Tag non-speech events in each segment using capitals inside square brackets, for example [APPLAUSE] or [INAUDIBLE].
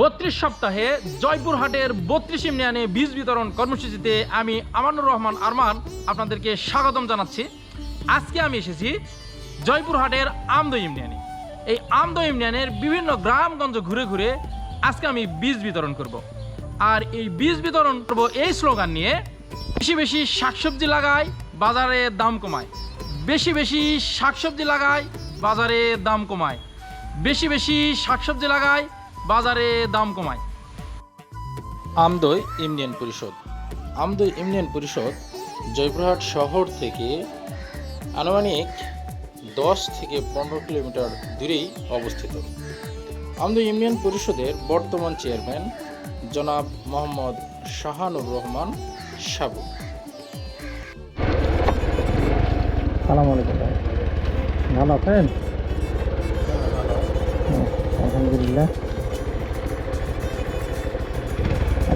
বত্রিশ সপ্তাহে জয়পুরহাটের বত্রিশ ইউনিয়নে বীজ বিতরণ কর্মসূচিতে আমি আমানুর রহমান আরমান আপনাদেরকে স্বাগতম জানাচ্ছি। আজকে আমি এসেছি জয়পুরহাটের আমদ ইউনিয়নে এই আমদ ইউনিয়নের বিভিন্ন গ্রামগঞ্জ ঘুরে ঘুরে আজকে আমি বীজ বিতরণ করব। আর এই বীজ বিতরণ করব এই স্লোগান নিয়ে, বেশি বেশি শাকসবজি লাগায়, বাজারে দাম কমায়। বেশি বেশি শাকসবজি লাগায়, বাজারে দাম কমায়। বেশি বেশি শাকসবজি লাগায় বাজারে দাম কমায়। আমদই ইউনিয়ন পরিষদ। আমদই ইউনিয়ন পরিষদ জয়পুরহাট শহর থেকে আনুমানিক দশ থেকে পনেরো কিলোমিটার দূরেই অবস্থিত। আমদই ইউনিয়ন পরিষদের বর্তমান চেয়ারম্যান জনাব মোহাম্মদ শাহানুর রহমান সাবু। সালাম আলাইকুম ভালো আছেন? আলহামদুলিল্লাহ।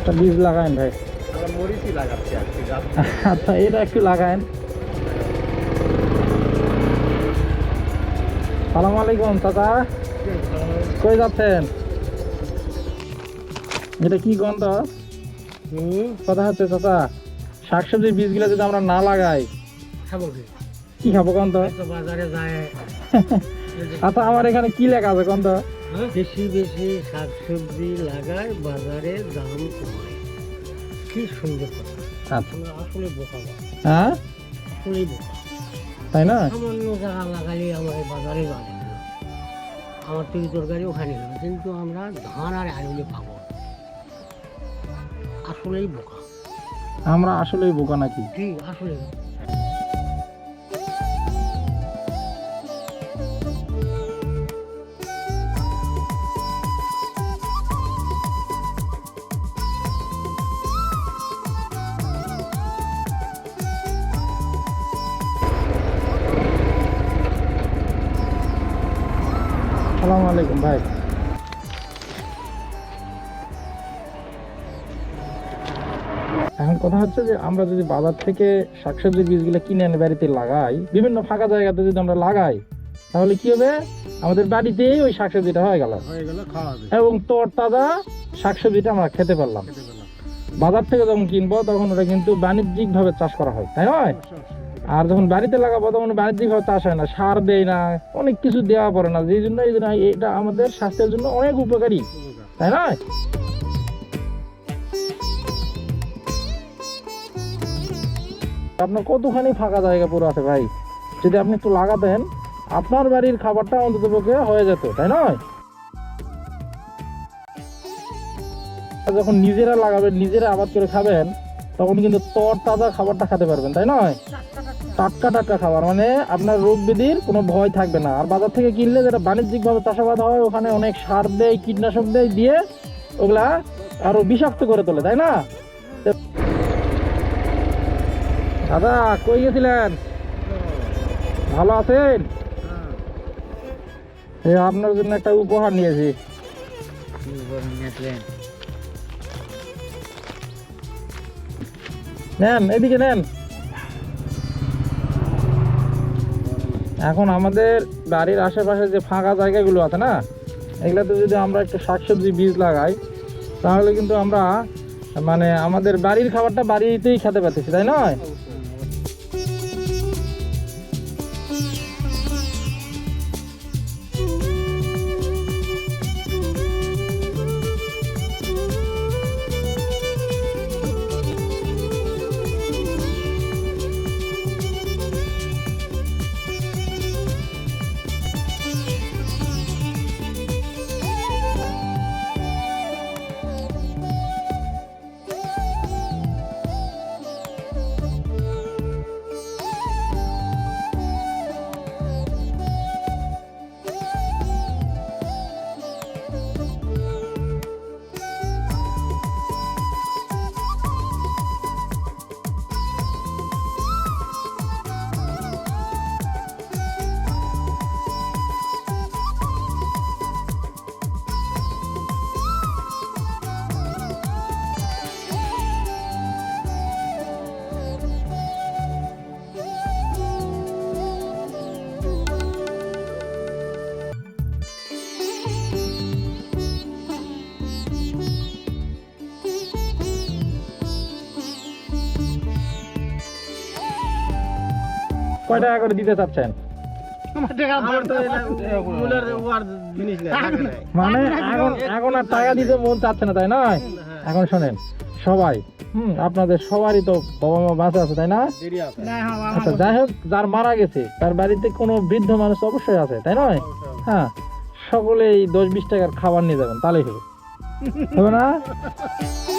একটা বীজ লাগায়েন ভাই। [LAUGHS] আচ্ছা এটা একটু লাগায়েন। সালাম আলাইকুম চাচা। কই যাচ্ছেন? এটা কি গন্ধ? কথা হচ্ছে চাচা শাকসবজির বীজগুলো যদি আমরা না লাগাই কি? কি খাব গন্ধ? বাজারে যায়। [LAUGHS] আচ্ছা আমার এখানে কি লেখা আছে গন্ধ? বেশি বেশি শাকসবজি লাগায় বাজারে দাম কমায়। কি সুন্দর কথা। আমরা আসলে বোকা। হ্যাঁ? আসলেই বোকা। তাই না? সামান্য জায়গা লাগালে আমার বাজারে বাড়ে আমার তৈরি তরকারি ওখানে হবে কিন্তু আমরা ধান আর আলুলে পাবো। আসলেই বোকা। আমরা আসলেই বোকা নাকি? কি আসলে সালাম আলাইকুম ভাই। এখন কথা হচ্ছে যে আমরা যদি বাজার থেকে শাকসবজির বীজগুলো কিনে এনে বাড়িতে লাগাই বিভিন্ন ফাঁকা জায়গাতে যদি আমরা লাগাই তাহলে কি হবে? আমাদের বাড়িতেই ওই শাকসবজিটা হয়ে গেল। এবং তোর তাজা শাকসবজিটা আমরা খেতে পারলাম। বাজার থেকে যখন কিনবো তখন ওটা কিন্তু বাণিজ্যিক ভাবে চাষ করা হয় তাই নয়? আর যখন বাড়িতে লাগাবো, তখন বাণিজ্যিক ভাবে চাষ হয় না, সার দেয় না, অনেক কিছু দেওয়া পড়ে না, যেই জন্য এই জন্য এটা আমাদের স্বাস্থ্যের জন্য অনেক উপকারী, তাই নয় আপনার কতখানি ফাঁকা জায়গা পুরো আছে ভাই? যদি আপনি একটু লাগাতেন, আপনার বাড়ির খাবারটা অন্তত পক্ষে হয়ে যেত, তাই নয় যখন নিজেরা লাগাবেন, নিজেরা আবাদ করে খাবেন, তখন কিন্তু তর তাজা খাবারটা খেতে পারবেন, তাই নয় টাটকা টাটকা খাবার মানে আপনার রোগ ব্যাধির কোনো ভয় থাকবে না। আর বাজার থেকে কিনলে যেটা বাণিজ্যিকভাবে চাষাবাদ হয়, ওখানে অনেক সার দেয়, কীটনাশক দেয়, দিয়ে ওগুলা আরও বিষাক্ত করে তোলে, তাই না? দাদা, কই গেছিলেন? ভালো আছেন? আপনার জন্য একটা উপহার নিয়েছি। নেন, এদিকে নেন। এখন আমাদের বাড়ির আশেপাশে যে ফাঁকা জায়গাগুলো আছে না, এগুলাতে যদি আমরা একটু শাকসবজি, বীজ লাগাই, তাহলে কিন্তু আমরা মানে আমাদের বাড়ির খাবারটা বাড়িতেই খেতে পারতেছি, তাই নয়? কয় টাকা করে দিতে চাচ্ছেন? মানে এখন এখন আর টাকা দিতে মন চাচ্ছে না তাই নয় এখন শোনেন সবাই হুম আপনাদের সবারই তো বাবা মা বাঁচা আছে তাই না? আচ্ছা যাই হোক যার মারা গেছে তার বাড়িতে কোনো বৃদ্ধ মানুষ অবশ্যই আছে তাই নয়? হ্যাঁ সকলেই দশ বিশ টাকার খাবার নিয়ে যাবেন তাহলেই হবে। হবে না? [LAUGHS]